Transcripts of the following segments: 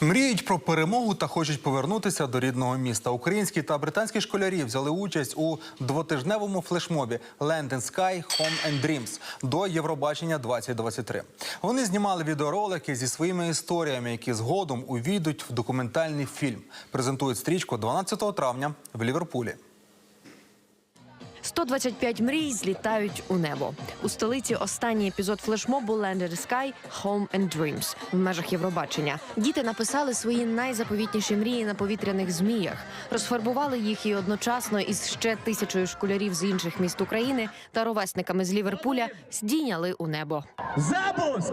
Мріють про перемогу та хочуть повернутися до рідного міста. Українські та британські школярі взяли участь у двотижневому флешмобі «Land and Sky – Home and Dreams» до Євробачення 2023. Вони знімали відеоролики зі своїми історіями, які згодом увійдуть в документальний фільм. Презентують стрічку 12 травня в Ліверпулі. 125 мрій злітають у небо. У столиці останній епізод флешмобу «Land in Sky – Home and Dreams» в межах Євробачення. Діти написали свої найзаповітніші мрії на повітряних зміях, розфарбували їх і одночасно із ще тисячою школярів з інших міст України та ровесниками з Ліверпуля здійняли у небо. Запуск!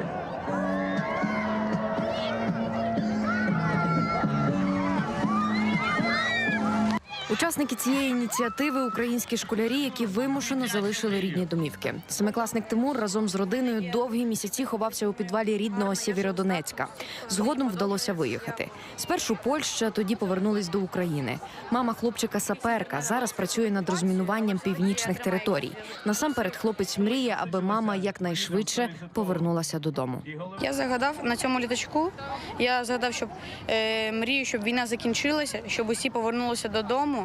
Учасники цієї ініціативи українські школярі, які вимушено залишили рідні домівки. Семикласник Тимур разом з родиною довгі місяці ховався у підвалі рідного Сєвєродонецька. Згодом вдалося виїхати. Спершу Польща, тоді повернулись до України. Мама хлопчика саперка зараз працює над розмінуванням північних територій. Насамперед, хлопець мріє, аби мама якнайшвидше повернулася додому. Я загадав на цьому літачку. Я загадав, щоб е, мрію, щоб війна закінчилася, щоб усі повернулися додому.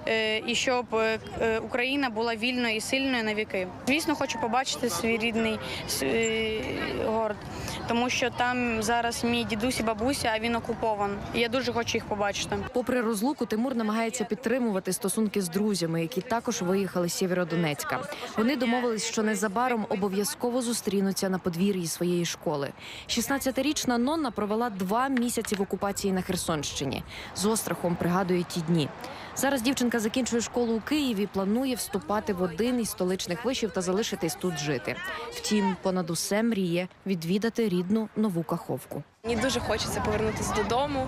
І щоб е, е, Україна була вільною і сильною на віки. Звісно, хочу побачити свій рідний е, город, тому що там зараз мій дідусь і бабуся, а він окупован. Я дуже хочу їх побачити. Попри розлуку, Тимур намагається підтримувати стосунки з друзями, які також виїхали з Сєвєродонецька. Вони домовились, що незабаром обов'язково зустрінуться на подвір'ї своєї школи. 16-річна Нонна провела два місяці в окупації на Херсонщині. З острахом пригадує ті дні. Зараз дівчинка закінчує школу у Києві, планує вступати в один із столичних вишів та залишитись тут жити. Втім, понад усе мріє відвідати рідну нову каховку. Мені дуже хочеться повернутися додому,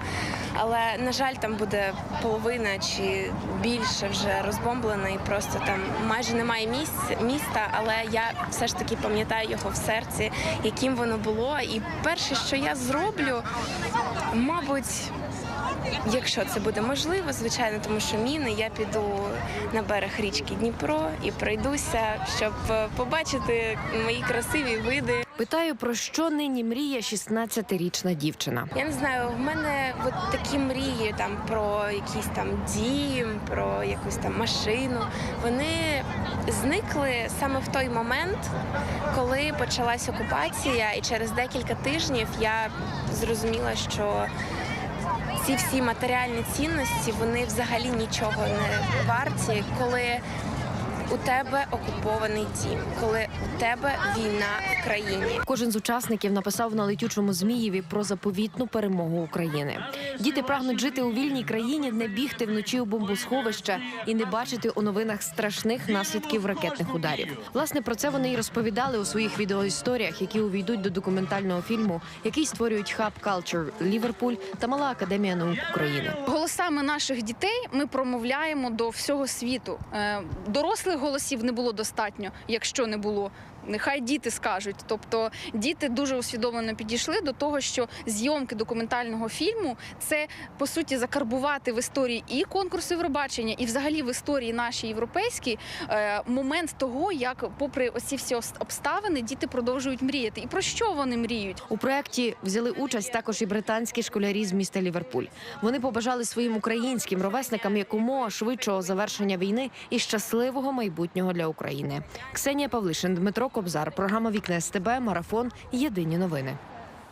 але на жаль, там буде половина чи більше вже розбомблена, і просто там майже немає місць міста. Але я все ж таки пам'ятаю його в серці, яким воно було. І перше, що я зроблю, мабуть. Якщо це буде можливо, звичайно, тому що міни, я піду на берег річки Дніпро і пройдуся, щоб е, побачити мої красиві види. Питаю, про що нині мріє 16-річна дівчина. Я не знаю, в мене от такі мрії там про якийсь там дім, про якусь там машину. Вони зникли саме в той момент, коли почалась окупація, і через декілька тижнів я зрозуміла, що ці всі матеріальні цінності вони взагалі нічого не варті, коли у тебе окупований дім, коли у тебе війна в країні. Кожен з учасників написав на летючому змієві про заповітну перемогу України. Діти прагнуть жити у вільній країні, не бігти вночі у бомбосховища і не бачити у новинах страшних наслідків ракетних ударів. Власне про це вони й розповідали у своїх відеоісторіях, які увійдуть до документального фільму, який створюють хаб Culture Ліверпуль та Мала Академія наук України. Голосами наших дітей ми промовляємо до всього світу. Е, Дорослих голосів не було достатньо, якщо не було. Нехай діти скажуть. Тобто діти дуже усвідомлено підійшли до того, що зйомки документального фільму це по суті закарбувати в історії і конкурсу Євробачення, і взагалі в історії нашій європейській е, момент того, як, попри оці всі обставини, діти продовжують мріяти. І про що вони мріють? У проєкті взяли участь також і британські школярі з міста Ліверпуль. Вони побажали своїм українським ровесникам якомога швидшого завершення війни і щасливого майбутнього для України. Ксенія Павлишин, Дмитро Кобзар, програма Вікне СТБ, Марафон. Єдині новини.